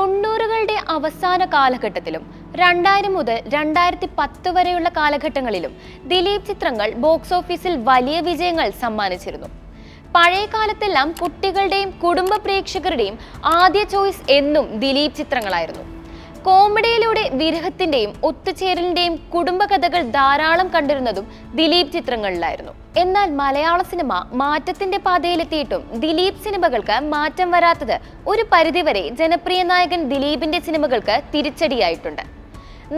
തൊണ്ണൂറുകളുടെ അവസാന കാലഘട്ടത്തിലും രണ്ടായിരം മുതൽ രണ്ടായിരത്തി പത്ത് വരെയുള്ള കാലഘട്ടങ്ങളിലും ദിലീപ് ചിത്രങ്ങൾ ബോക്സ് ഓഫീസിൽ വലിയ വിജയങ്ങൾ സമ്മാനിച്ചിരുന്നു. പഴയ കാലത്തെല്ലാം കുട്ടികളുടെയും കുടുംബ പ്രേക്ഷകരുടെയും ആദ്യ ചോയ്സ് എന്നും ദിലീപ് ചിത്രങ്ങളായിരുന്നു. കോമഡിയിലൂടെ വിരഹത്തിന്റെയും ഒത്തുചേരലിന്റെയും കുടുംബകഥകൾ ധാരാളം കണ്ടിരുന്നതും ദിലീപ് ചിത്രങ്ങളിലായിരുന്നു. എന്നാൽ മലയാള സിനിമ മാറ്റത്തിന്റെ പാതയിലെത്തിയിട്ടും ദിലീപ് സിനിമകൾക്ക് മാറ്റം വരാത്തത് ഒരു പരിധിവരെ ജനപ്രിയ നായകൻ ദിലീപിന്റെ സിനിമകൾക്ക് തിരിച്ചടിയായിട്ടുണ്ട്.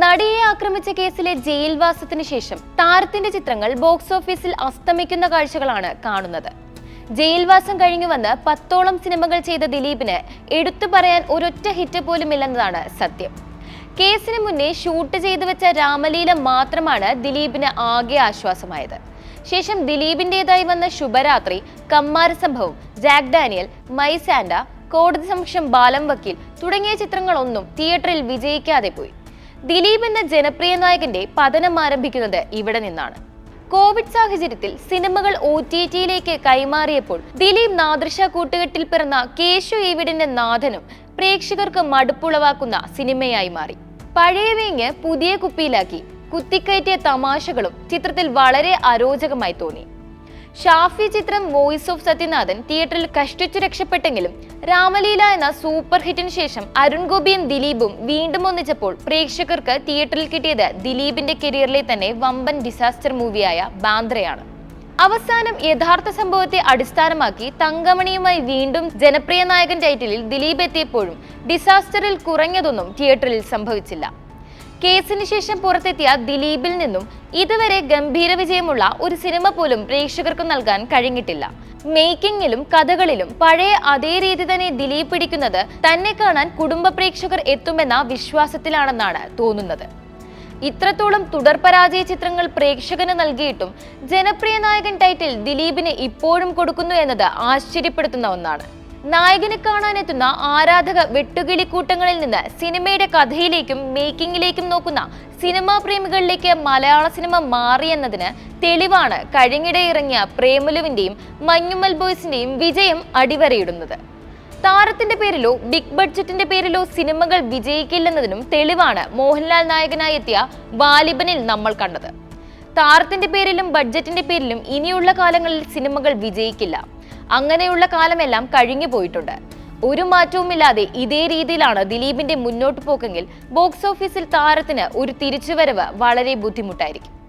നടിയെ ആക്രമിച്ച കേസിലെ ജയിൽവാസത്തിന് ശേഷം താരത്തിന്റെ ചിത്രങ്ങൾ ബോക്സ് ഓഫീസിൽ അസ്തമിക്കുന്ന കാഴ്ചകളാണ് കാണുന്നത്. ജയിൽവാസം കഴിഞ്ഞു വന്ന് പത്തോളം സിനിമകൾ ചെയ്ത ദിലീപിന് എടുത്തു പറയാൻ ഒരൊറ്റ ഹിറ്റ് പോലും ഇല്ലെന്നതാണ് സത്യം. കേസിന് മുന്നേ ഷൂട്ട് ചെയ്തു വെച്ച രാമലീല മാത്രമാണ് ദിലീപിന് ആകെ ആശ്വാസമായത്. ശേഷം ദിലീപിന്റെതായി വന്ന ശുഭരാത്രി കമ്മാര സംഭവം ജാക്ക് ഡാനിയൽ മൈസാൻഡ കോടതി സമക്ഷം ബാലം വക്കീൽ തുടങ്ങിയ ചിത്രങ്ങളൊന്നും തിയേറ്ററിൽ വിജയിക്കാതെ പോയി. ദിലീപ് എന്ന ജനപ്രിയ നായകന്റെ പതനം ആരംഭിക്കുന്നത് ഇവിടെ നിന്നാണ്. കോവിഡ് സാഹചര്യത്തിൽ സിനിമകൾ ഒ ടി ടിയിലേക്ക് കൈമാറിയപ്പോൾ ദിലീപ് നാദൃശ കൂട്ടുകെട്ടിൽ പിറന്ന കേശു ഈവിഡിന്റെ നാഥനും പ്രേക്ഷകർക്ക് മടുപ്പുളവാക്കുന്ന സിനിമയായി മാറി. പഴയ വീഞ്ഞ് പുതിയ കുപ്പിയിലാക്കി കുത്തിക്കയറ്റിയ തമാശകളും ചിത്രത്തിൽ വളരെ അരോചകമായി തോന്നി. ഷാഫി ചിത്രം വോയിസ് ഓഫ് സത്യനാഥൻ തിയേറ്ററിൽ കഷ്ടിച്ചു രക്ഷപ്പെട്ടെങ്കിലും രാമലീല എന്ന സൂപ്പർ ഹിറ്റിന് ശേഷം അരുൺ ഗോപിയും ദിലീപും വീണ്ടും ഒന്നിച്ചപ്പോൾ പ്രേക്ഷകർക്ക് തിയേറ്ററിൽ കിട്ടിയത് ദിലീപിന്റെ കരിയറിലെ തന്നെ വമ്പൻ ഡിസാസ്റ്റർ മൂവിയായ ബാന്ദ്രയാണ്. അവസാനം യഥാർത്ഥ സംഭവത്തെ അടിസ്ഥാനമാക്കി തങ്കമണിയുമായി വീണ്ടും ജനപ്രിയ നായകൻ ടൈറ്റിലിൽ ദിലീപ് എത്തിയപ്പോഴും ഡിസാസ്റ്ററിൽ കുറഞ്ഞതൊന്നും തിയേറ്ററിൽ സംഭവിച്ചില്ല. കേസിന് ശേഷം പുറത്തെത്തിയ ദിലീപിൽ നിന്നും ഇതുവരെ ഗംഭീര വിജയമുള്ള ഒരു സിനിമ പോലും പ്രേക്ഷകർക്ക് നൽകാൻ കഴിഞ്ഞിട്ടില്ല. മേക്കിങ്ങിലും കഥകളിലും പഴയ അതേ രീതി തന്നെ ദിലീപ് പിടിക്കുന്നത് തന്നെ കാണാൻ കുടുംബ പ്രേക്ഷകർ എത്തുമെന്ന വിശ്വാസത്തിലാണെന്നാണ് തോന്നുന്നത്. ഇത്രത്തോളം തുടർപരാജയ ചിത്രങ്ങൾ പ്രേക്ഷകന് നൽകിയിട്ടും ജനപ്രിയ നായകൻ ടൈറ്റിൽ ദിലീപിന് ഇപ്പോഴും കൊടുക്കുന്നു എന്നത് ആശ്ചര്യപ്പെടുത്തുന്ന ഒന്നാണ്. നായകനെ കാണാനെത്തുന്ന ആരാധക വെട്ടുകിളിക്കൂട്ടങ്ങളിൽ നിന്ന് സിനിമയുടെ കഥയിലേക്കും മേക്കിംഗിലേക്കും നോക്കുന്ന സിനിമാ പ്രേമികളിലേക്ക് മലയാള സിനിമ മാറിയെന്നതിന് തെളിവാണ് കഴിഞ്ഞിടെ ഇറങ്ങിയ പ്രേമലുവിന്റെയും മഞ്ഞുമൽ ബോയ്സിന്റെയും വിജയം അടിവരയിടുന്നത്. താരത്തിന്റെ പേരിലോ ബിഗ് ബഡ്ജറ്റിന്റെ പേരിലോ സിനിമകൾ വിജയിക്കില്ലെന്നതിനും തെളിവാണ് മോഹൻലാൽ നായകനായി എത്തിയ വാലിബനിൽ നമ്മൾ കണ്ടത്. താരത്തിന്റെ പേരിലും ബഡ്ജറ്റിന്റെ പേരിലും ഇനിയുള്ള കാലങ്ങളിൽ സിനിമകൾ വിജയിക്കില്ല. അങ്ങനെയുള്ള കാലമെല്ലാം കഴിഞ്ഞു പോയിട്ടുണ്ട്. ഒരു മാറ്റവുമില്ലാതെ ഇതേ രീതിയിലാണ് ദിലീപിന്റെ മുന്നോട്ട് പോക്കെങ്കിൽ ബോക്സ് ഓഫീസിൽ താരത്തിന് ഒരു തിരിച്ചുവരവ് വളരെ ബുദ്ധിമുട്ടായിരിക്കും.